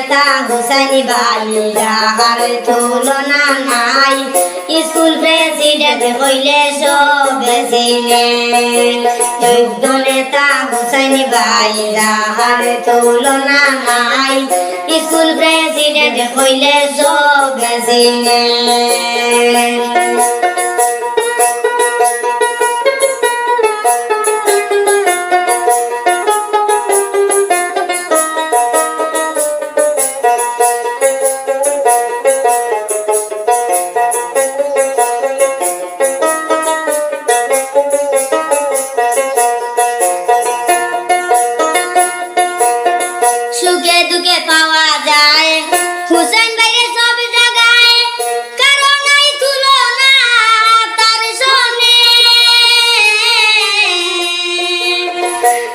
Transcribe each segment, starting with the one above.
নেতা হুসাইনি ভাই যাহার তুলনা নাই। স্কুল প্রেসিডেন্ট হইলে সবে চিনে যোগ্য নেতা হুসাইনি ভাই যাহার তুলনা নাই। স্কুল প্রেসিডেন্ট হইলে সবে চিনে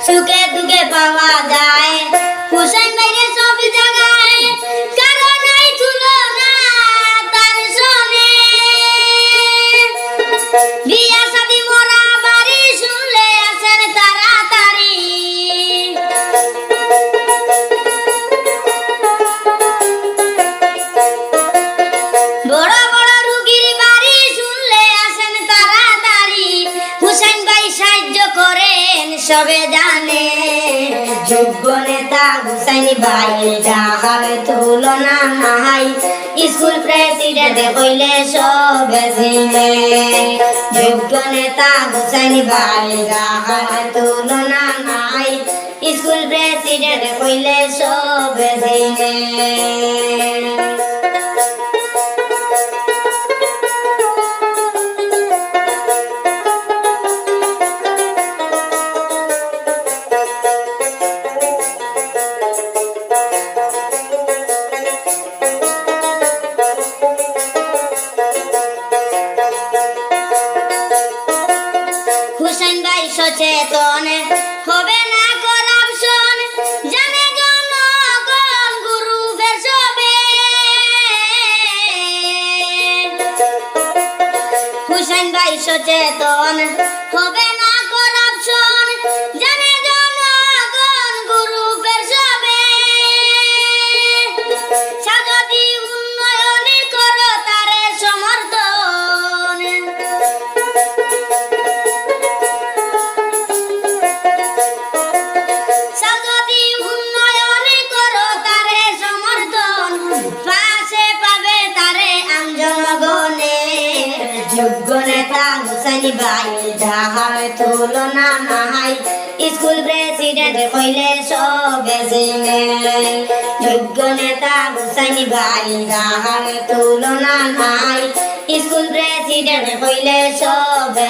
together. যোগ্য নেতা হুসাইন ভাই যাহার তুলনা নাহাই স্কুল প্রেসিডেন্ট হইলে সব চিনে যোগ্য নেতা হুসাইন ভাই যাহার তুলনা নাহাই স্কুল প্রেসিডেন্ট হইলে সব চিনে সচেতন হবে না করাপশন জানে জনগণ গুরু সবে হুসেন ভাই সচেতন হবে যাহার না নাই স্কুল প্রেসিডেন্ট হইলে সব যোগ্য নেতা হুসাইন ভাই যাহার তুলনা নাই। স্কুল প্রেসিডেন্ট হইলে সবে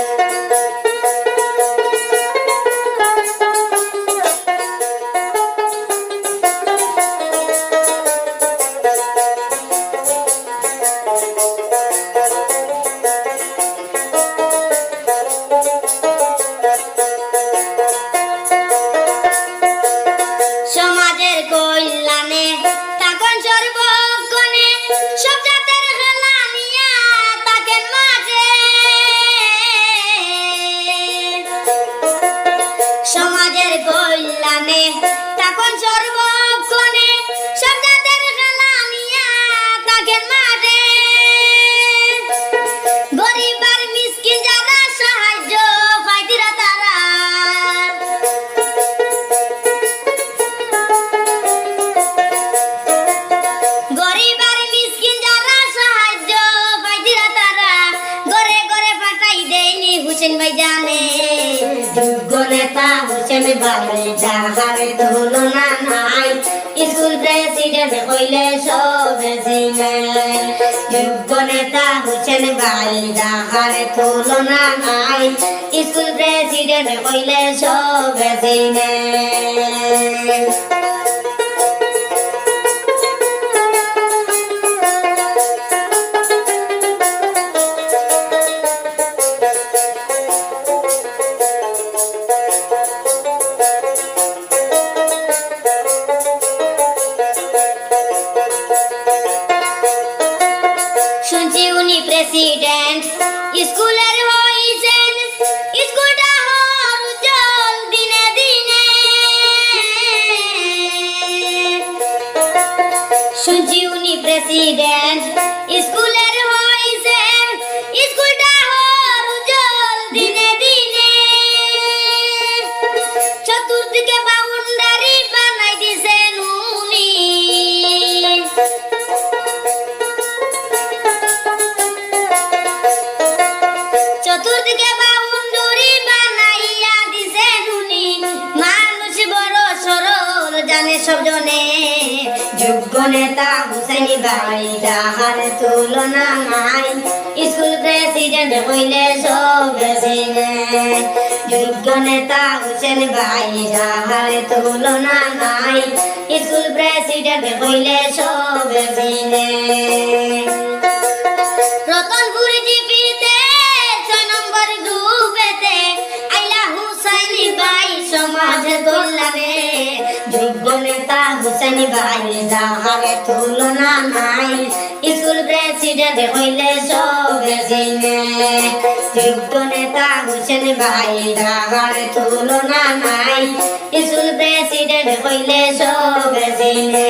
জানে যোগ্য নেতা হুসেন ভাই যাহার না নাই। স্কুল প্রেসিডেন্ট হইলে সবে চিনে যোগ্য নেতা হুসেন ভাই যাহার তুলনা নাই। স্কুল প্রেসিডেন্ট হইলে সবে চিনে শুনছি উনি প্রেসিডেন্ট স্কুলে ভাই তাহার তুলনা নাই। স্কুল প্রেসিডেন্ট হইলে সব প্রেসিডেন্ট যোগ্য নেতা হোসেন ভাই তাহার তুলনা নাই। স্কুল প্রেসিডেন্ট হইলে সব প্রেসিডেন্ট হুসাইনি ভাই যাহারে তুলনা নাই। স্কুল প্রেসিডেন্ট হইলে সবে চিনে যুক্ত নেতা হোসেন ভাই যাহারে তুলনা নাই। স্কুল প্রেসিডেন্ট হইলে সবে চিনে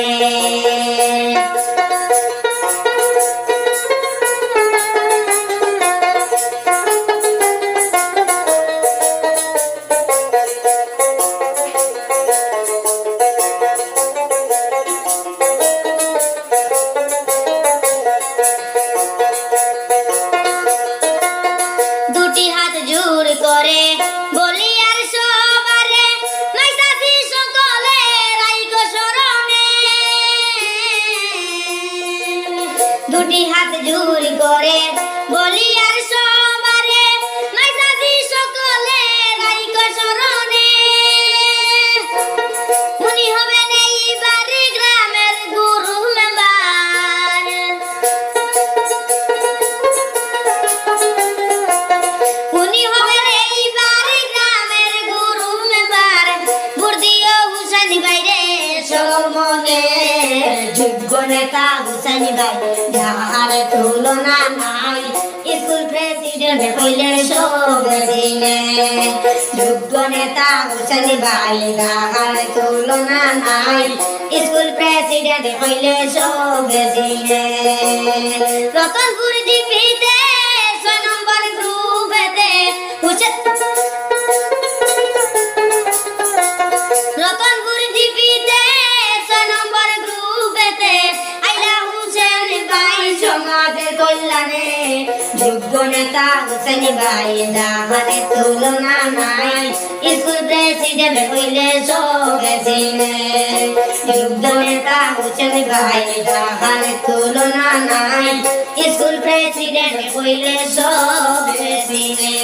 দুটি হাত জোর করে বলি, আর সবারে মাইসাসি সকলে রাইক শরণে উনি হবেন এইবারে গ্রামের গুরু মেম্বার। উনি হবেন এইবার গ্রামের গুরু মেম্বার। বুর্দিও হুসাইনি বাইরে সমনে যোগ্য নেতা হুসাইনি ভাই প্রেসিডেন্ট হইলে সব দিনে যোগ্য নেতা হুসাইনি ভাই যাহার তুলনা নাই। স্কুল প্রেসিডেন্ট হইলে সব দিনে রতনপুর জিপিতে ছয় হুসেন ভাই যাহারে তুলনা নাই স্কুল প্রেসিডেন্ট হইলে সবে চিনে যোগ্য নেতা হুসেন ভাই যাহারে তুলনা নাই স্কুল প্রেসিডেন্ট হইলে সবে চিনে